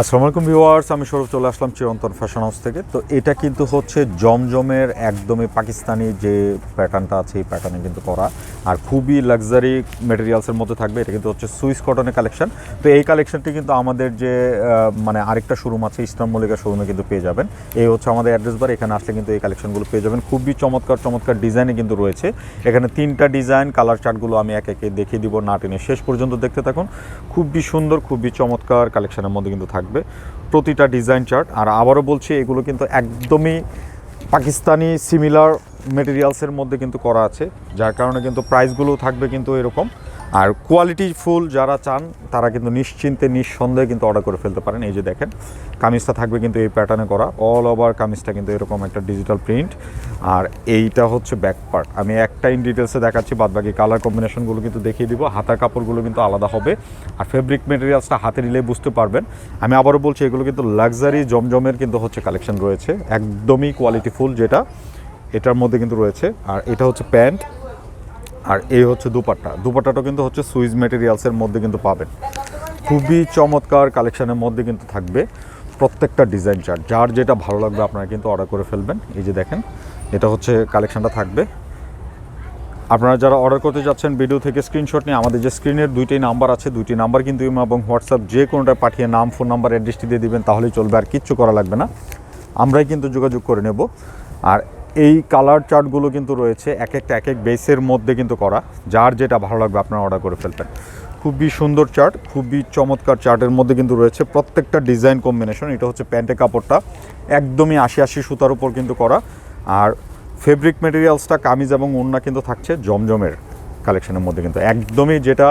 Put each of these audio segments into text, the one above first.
আসসালামু আলাইকুম ভিউয়ার্স, আমি সৌরভ চলে আসলাম চিরন্তন ফ্যাশন হাউস থেকে। তো এটা কিন্তু হচ্ছে জমজমের একদমই পাকিস্তানি যে প্যাটার্নটা আছে, এই প্যাটার্নে কিন্তু করা। আর খুবই লাক্সারি মেটেরিয়ালসের মধ্যে থাকবে, এটা কিন্তু হচ্ছে সুইস কটনের কালেকশন তো এই কালেকশনটি কিন্তু আমাদের যে মানে আরেকটা শোরুম আছে ইসলাম মল্লিকা শোরুমে কিন্তু পেয়ে যাবেন। এই হচ্ছে আমাদের অ্যাড্রেস বার এখানে আসলে কিন্তু এই কালেকশনগুলো পেয়ে যাবেন। খুবই চমৎকার চমৎকার ডিজাইনে কিন্তু রয়েছে। এখানে তিনটা ডিজাইন কালার চার্টগুলো আমি এক একে দেখিয়ে দিব, না টেনে শেষ পর্যন্ত দেখতে থাকুন। খুবই সুন্দর, খুবই চমৎকার কালেকশনের মধ্যে কিন্তু থাকবে, প্রতিটা ডিজাইন চার্ট আর আবারও বলছি, এগুলো কিন্তু একদমই পাকিস্তানি সিমিলার মেটেরিয়ালসের মধ্যে কিন্তু করা আছে, যার কারণে কিন্তু প্রাইসগুলো থাকবে কিন্তু এরকম। আর কোয়ালিটি ফুল যারা চান, তারা কিন্তু নিশ্চিন্তে, নিঃসন্দেহে কিন্তু অর্ডার করে ফেলতে পারেন। এই যে দেখেন, কামিজটা থাকবে কিন্তু এই প্যাটার্নে করা। অল ওভার কামিজটা কিন্তু এরকম একটা ডিজিটাল প্রিন্ট আর এইটা হচ্ছে ব্যাক পার্ট আমি একটা ইন ডিটেলসে দেখাচ্ছি বাদ বাকি কালার কম্বিনেশনগুলো কিন্তু দেখিয়ে দিব। হাতার কাপড়গুলো কিন্তু আলাদা হবে। আর ফেব্রিক মেটেরিয়ালসটা হাতে নিলে বুঝতে পারবেন। আমি আবারও বলছি, এগুলো কিন্তু লাক্সারি জমজমের কিন্তু হচ্ছে কালেকশন রয়েছে। একদমই কোয়ালিটি ফুল যেটা, এটার মধ্যে কিন্তু রয়েছে। আর এটা হচ্ছে প্যান্ট। আর এই হচ্ছে দুপাট্টা। দুপাট্টাটা কিন্তু হচ্ছে সুইজ মেটেরিয়ালসের মধ্যে কিন্তু পাবেন। খুবই চমৎকার কালেকশানের মধ্যে কিন্তু থাকবে প্রত্যেকটা ডিজাইন চার্ট। যার যেটা ভালো লাগবে আপনারা কিন্তু অর্ডার করে ফেলবেন। এই যে দেখেন, এটা হচ্ছে কালেকশানটা থাকবে। আপনারা যারা অর্ডার করতে যাচ্ছেন ভিডিও থেকে স্ক্রিনশট নিয়ে, আমাদের যে স্ক্রিনের দুইটি নাম্বার আছে, দুইটি নাম্বার কিন্তু ইমো এবং হোয়াটসঅ্যাপ যে কোনোটা পাঠিয়ে নাম ফোন নাম্বার অ্যাড্রেসটি দিয়ে দেবেন, তাহলেই চলবে আর কিচ্ছু করা লাগবে না। আমরাই কিন্তু যোগাযোগ করে নেব। আর এই কালার চার্টগুলো কিন্তু রয়েছে এক একটা এক এক বেসের মধ্যে কিন্তু করা। যার যেটা ভালো লাগবে আপনারা অর্ডার করে ফেলবেন। খুবই সুন্দর চার্ট খুবই চমৎকার চার্টের মধ্যে কিন্তু রয়েছে প্রত্যেকটা ডিজাইন কম্বিনেশন এটা হচ্ছে প্যান্টের কাপড়টা, একদমই আশি আশি সুতার উপর কিন্তু করা। আর ফেব্রিক মেটেরিয়ালসটা কামিজ এবং ওড়না কিন্তু থাকছে জমজমের কালেকশনের মধ্যে কিন্তু। একদমই যেটা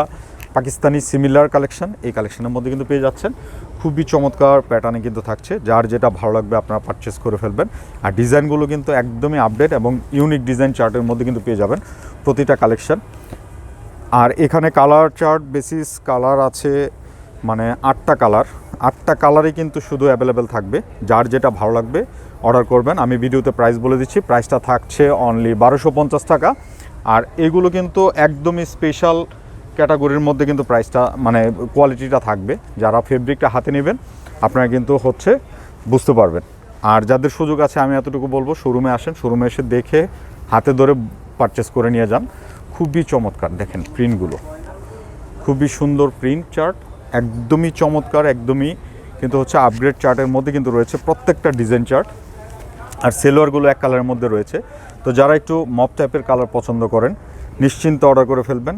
পাকিস্তানি সিমিলার কালেকশন এই কালেকশনের মধ্যে কিন্তু পেয়ে যাচ্ছেন। খুবই চমৎকার প্যাটার্নে কিন্তু থাকছে, যার যেটা ভালো লাগবে আপনারা পারচেস করে ফেলবেন। আর ডিজাইনগুলো কিন্তু একদমই আপডেট এবং ইউনিক ডিজাইন চার্টের মধ্যে কিন্তু পেয়ে যাবেন প্রতিটা কালেকশন আর এখানে কালার চার্ট বেসিস কালার আছে মানে আটটা কালার আটটা কালারই কিন্তু শুধু অ্যাভেলেবেল থাকবে, যার যেটা ভালো লাগবে অর্ডার করবেন। আমি ভিডিওতে প্রাইস বলে দিচ্ছি প্রাইসটা থাকছে অনলি বারোশো টাকা। আর এগুলো কিন্তু একদমই স্পেশাল ক্যাটাগরির মধ্যে কিন্তু প্রাইসটা মানে কোয়ালিটিটা থাকবে। যারা ফেব্রিকটা হাতে নেবেন, আপনারা কিন্তু হচ্ছে বুঝতে পারবেন। আর যাদের সুযোগ আছে, আমি এতটুকু বলব শোরুমে আসেন শোরুমে এসে দেখে হাতে ধরে পারচেস করে নিয়ে যান। খুবই চমৎকার, দেখেন প্রিন্টগুলো খুবই সুন্দর প্রিন্ট চার্ট একদমই চমৎকার, একদমই কিন্তু হচ্ছে আপগ্রেড চার্টের মধ্যে কিন্তু রয়েছে প্রত্যেকটা ডিজাইন চার্ট আর সেলোয়ারগুলো এক কালারের মধ্যে রয়েছে। তো যারা একটু মপ টাইপের কালার পছন্দ করেন, নিশ্চিন্ত অর্ডার করে ফেলবেন।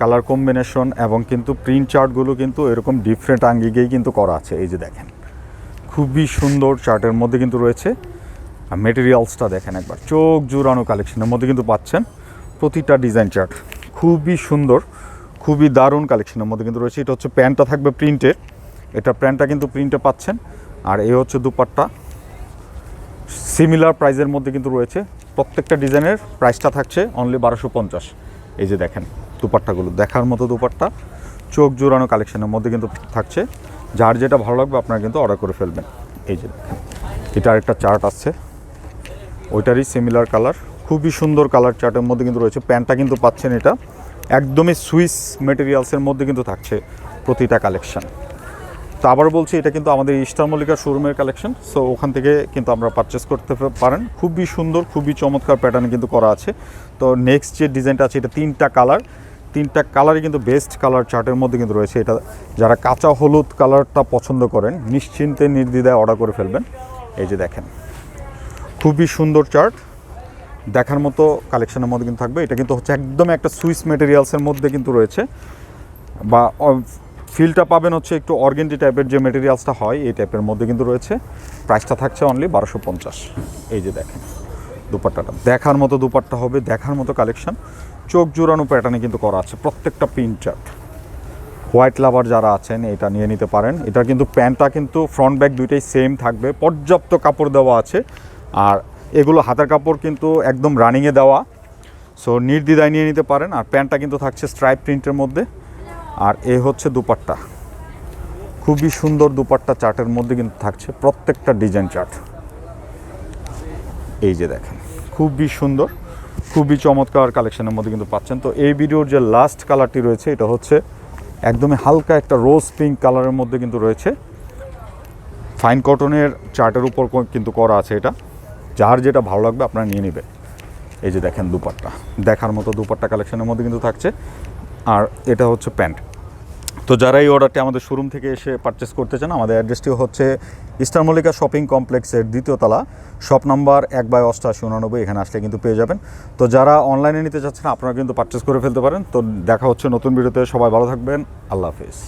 কালার কম্বিনেশন এবং কিন্তু প্রিন্ট চার্টগুলো কিন্তু এরকম ডিফারেন্ট আঙ্গিকেই কিন্তু করা আছে, এই যে দেখেন। খুবই সুন্দর চার্টের মধ্যে কিন্তু রয়েছে। আর মেটেরিয়ালসটা দেখেন একবার, চোখ জুড়ানো কালেকশনের মধ্যে কিন্তু পাচ্ছেন প্রতিটা ডিজাইন চার্ট খুবই সুন্দর, খুবই দারুণ কালেকশনের মধ্যে কিন্তু রয়েছে। এটা হচ্ছে প্যান্টটা থাকবে প্রিন্টের এটা প্যান্টটা কিন্তু প্রিন্টে পাচ্ছেন। আর এই হচ্ছে দুপাট্টা। সিমিলার প্রাইজের মধ্যে কিন্তু রয়েছে। প্রত্যেকটা ডিজাইনের প্রাইসটা থাকছে অনলি বারোশো পঞ্চাশ। এই যে দেখেন দুপাট্টাগুলো, দেখার মতো দুপাট্টা, চোখ জোড়ানো কালেকশনের মধ্যে কিন্তু থাকছে। যার যেটা ভালো লাগবে আপনারা কিন্তু অর্ডার করে ফেলবেন। এই যে এটা আরেকটা চার্ট আসছে। ওইটারই সিমিলার কালার খুবই সুন্দর কালার চার্টের মধ্যে কিন্তু রয়েছে। প্যান্টটা কিন্তু পাচ্ছেন এটা। একদমই সুইস মেটেরিয়ালসের মধ্যে কিন্তু থাকছে প্রতিটা কালেকশান তো আবার বলছি, এটা কিন্তু আমাদের ইস্টার মল্লিকা শোরুমের কালেকশন সো ওখান থেকে কিন্তু আমরা পারচেস করতে পারেন। খুবই সুন্দর, খুবই চমৎকার প্যাটার্ন কিন্তু করা আছে। তো নেক্সট যে ডিজাইনটা আছে, এটা তিনটা কালার তিনটা কালারই কিন্তু বেস্ট কালার চার্টের মধ্যে কিন্তু রয়েছে। এটা যারা কাঁচা হলুদ কালারটা পছন্দ করেন, নিশ্চিন্তে নির্দ্বিধায় অর্ডার করে ফেলবেন। এই যে দেখেন, খুবই সুন্দর চার্ট দেখার মতো কালেকশনের মধ্যে কিন্তু থাকবে। এটা কিন্তু হচ্ছে একদম একটা সুইস মেটেরিয়ালসের মধ্যে কিন্তু রয়েছে। বা ফিলটা পাবেন হচ্ছে একটু অর্গেন্ডি টাইপের যে মেটেরিয়ালসটা হয়, এই টাইপের মধ্যে কিন্তু রয়েছে। প্রাইসটা থাকছে অনলি বারোশো পঞ্চাশ। এই যে দেখেন। দুপাট্টাটা। দেখার মতো দুপাট্টা হবে, দেখার মতো কালেকশন চোখ জোড়ানো প্যাটার্নে কিন্তু করা আছে, প্রত্যেকটা প্রিন্ট চার্ট হোয়াইট লাভার যারা আছেন, এটা নিয়ে নিতে পারেন। এটা কিন্তু প্যান্টটা কিন্তু ফ্রন্ট ব্যাক দুইটাই সেম থাকবে। পর্যাপ্ত কাপড় দেওয়া আছে। আর এগুলো হাতের কাপড় কিন্তু একদম রানিংয়ে দেওয়া। সো নির্দ্বিধায় নিয়ে নিতে পারেন। আর প্যান্টটা কিন্তু থাকছে স্ট্রাইপ প্রিন্টের মধ্যে। আর এ হচ্ছে দুপাট্টা। খুবই সুন্দর দুপাট্টা চার্টের মধ্যে কিন্তু থাকছে প্রত্যেকটা ডিজাইন চার্ট এই যে দেখেন, খুবই সুন্দর, খুবই চমৎকার কালেকশনের মধ্যে কিন্তু পাচ্ছেন। তো এই ভিডিওর যে লাস্ট কালারটি রয়েছে, এটা হচ্ছে একদমই হালকা একটা রোজ পিঙ্ক কালারের মধ্যে কিন্তু রয়েছে। ফাইন কটনের চার্টের উপর কিন্তু করা আছে এটা। যার যেটা ভালো লাগবে আপনারা নিয়ে নেবে এই যে দেখেন দুপাট্টা, দেখার মতো দুপাট্টা কালেকশনের মধ্যে কিন্তু থাকছে। আর এটা হচ্ছে প্যান্ট। তো যারা এই অর্ডারটি আমাদের শোরুম থেকে এসে পারচেস করতে চান, আমাদের অ্যাড্রেসটি হচ্ছে ইস্টার মল্লিকা শপিং কমপ্লেক্সের দ্বিতীয় তলা, শপ নাম্বার এক বাই অষ্টাশি উনানব্বই, এখানে আসলে কিন্তু পেয়ে যাবেন। তো যারা অনলাইনে নিতে চাচ্ছেন, আপনারা কিন্তু পারচেস করে ফেলতে পারেন। তো দেখা হচ্ছে নতুন ভিডিওতে, সবাই ভালো থাকবেন, আল্লাহ হাফিজ।